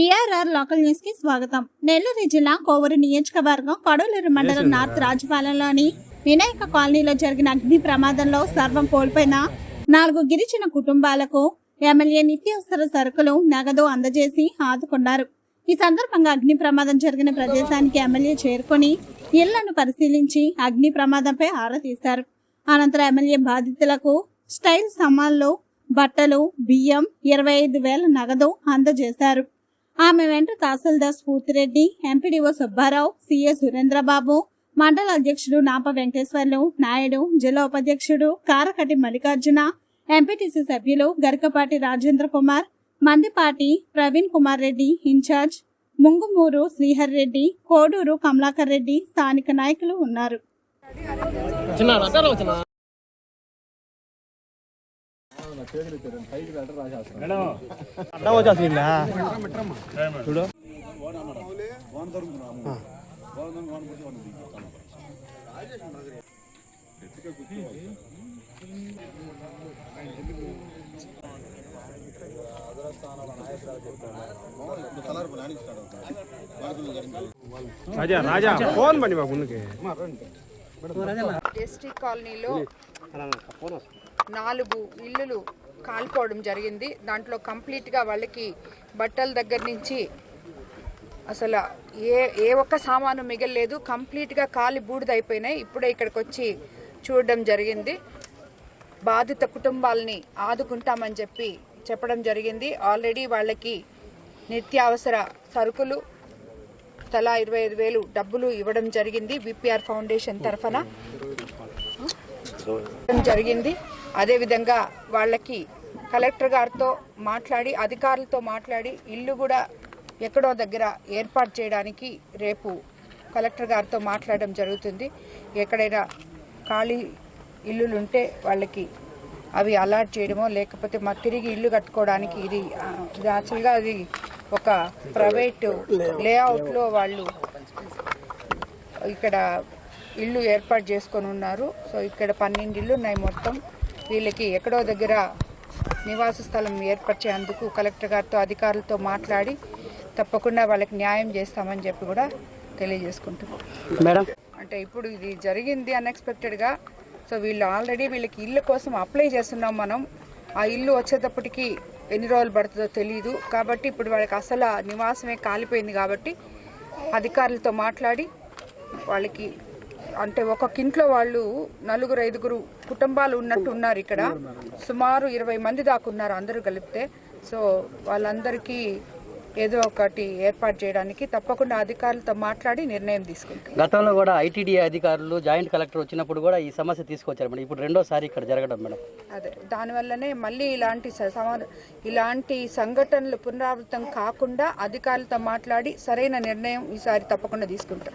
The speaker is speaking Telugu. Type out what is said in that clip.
బీఆర్ఆర్ లోకల్ న్యూస్కి స్వాగతం. నెల్లూరు జిల్లా కోవూరు నియోజకవర్గం కొడవలూరు మండలం నార్త్ రాజపాలెంలోని వినాయక కాలనీలో జరిగిన అగ్ని ప్రమాదంలో సర్వం కోల్పోయిన నాలుగు గిరిజన కుటుంబాలకు ఎమ్మెల్యే నిత్యావసర సరుకులు నగదు అందజేసి ఆదుకున్నారు. ఈ సందర్భంగా అగ్ని ప్రమాదం జరిగిన ప్రదేశానికి ఎమ్మెల్యే చేరుకొని ఇళ్ళను పరిశీలించి అగ్ని ప్రమాదంపై ఆరా తీశారు. అనంతరం ఎమ్మెల్యే బాధితులకు స్టైల్ సామాన్లు బట్టలు బియ్యం ఇరవై ఐదు వేల నగదు అందజేశారు. ఆమె వెంట తహసీల్దార్ స్ఫూర్తిరెడ్డి ఎంపీడీఓ సుబ్బారావు సిఎస్ సురేంద్రబాబు మండల అధ్యక్షుడు నాప వెంకటేశ్వర్లు నాయుడు జిల్లా ఉపాధ్యక్షుడు కారకటి మల్లికార్జున ఎంపీటీసీ సభ్యులు గరికపాటి రాజేంద్ర కుమార్ మందిపాటి ప్రవీణ్ కుమార్ రెడ్డి ఇన్ఛార్జ్ ముంగుమూరు శ్రీహర్ రెడ్డి కోడూరు కమలాకర్ రెడ్డి స్థానిక నాయకులు ఉన్నారు. అడ్డం వచ్చేసిందా చూడు రాజా రాజా ఫోన్ పని మా ముందుకి ఎస్టీ కాలనీలో నాలుగు ఇల్లులు కాలిపోవడం జరిగింది. దాంట్లో కంప్లీట్గా వాళ్ళకి బట్టల దగ్గర నుంచి అసలు ఏ ఏ ఒక్క సామాను మిగలలేదు. కంప్లీట్గా కాలి బూడిదైపోయినాయి ఇప్పుడే ఇక్కడికి వచ్చి చూడడం జరిగింది. బాధిత కుటుంబాలని ఆదుకుంటామని చెప్పి చెప్పడం జరిగింది. ఆల్రెడీ వాళ్ళకి నిత్యావసర సరుకులు తలా ఇరవై ఐదు వేలు డబ్బులు ఇవ్వడం జరిగింది. విపిఆర్ ఫౌండేషన్ తరఫున. జరిగింది. అదేవిధంగా వాళ్ళకి కలెక్టర్ గారితో మాట్లాడి అధికారులతో మాట్లాడి ఇల్లు కూడా ఎక్కడో దగ్గర ఏర్పాటు చేయడానికి రేపు కలెక్టర్ గారితో మాట్లాడడం జరుగుతుంది. ఎక్కడైనా ఖాళీ ఇల్లులు ఉంటే వాళ్ళకి అవి అలాట్ చేయడమో లేకపోతే మా తిరిగి ఇల్లు కట్టుకోవడానికి ఇది ఇది యాక్చువల్గా అది ఒక ప్రైవేట్ లేఅవుట్లో వాళ్ళు ఇక్కడ ఇల్లు ఏర్పాటు చేసుకొని ఉన్నారు. సో ఇక్కడ పన్నెండు ఇల్లు ఉన్నాయి మొత్తం. వీళ్ళకి ఎక్కడో దగ్గర నివాస స్థలం ఏర్పరిచేందుకు కలెక్టర్ గారితో అధికారులతో మాట్లాడి తప్పకుండా వాళ్ళకి న్యాయం చేస్తామని చెప్పి కూడా తెలియజేసుకుంటున్నాం. మేడం? అంటే ఇప్పుడు ఇది జరిగింది అన్ఎక్స్పెక్టెడ్గా. సో వీళ్ళు ఆల్రెడీ వీళ్ళకి ఇల్లు కోసం అప్లై చేస్తున్నాం మనం. ఆ ఇల్లు వచ్చేటప్పటికి ఎన్ని రోజులు పడుతుందో తెలియదు కాబట్టి ఇప్పుడు వాళ్ళకి అసలు నివాసమే కాలిపోయింది కాబట్టి అధికారులతో మాట్లాడి వాళ్ళకి అంటే ఒక్కొక్క ఇంట్లో వాళ్ళు నలుగురు ఐదుగురు కుటుంబాలు ఉన్నట్టు ఉన్నారు ఇక్కడ. సుమారు ఇరవై మంది దాకా ఉన్నారు అందరూ కలిపితే. సో వాళ్ళందరికీ ఏదో ఒకటి ఏర్పాటు చేయడానికి తప్పకుండా అధికారులతో మాట్లాడి నిర్ణయం తీసుకుంటాం. గతంలో కూడా ఐటీడీ అధికారులు జాయింట్ కలెక్టర్ వచ్చినప్పుడు కూడా ఈ సమస్య తీసుకొచ్చారు మేడం. ఇప్పుడు రెండోసారి ఇక్కడ జరగడం మేడం. అదే దానివల్లనే మళ్ళీ ఇలాంటి ఇలాంటి సంఘటనలు పునరావృతం కాకుండా అధికారులతో మాట్లాడి సరైన నిర్ణయం ఈసారి తప్పకుండా తీసుకుంటాం.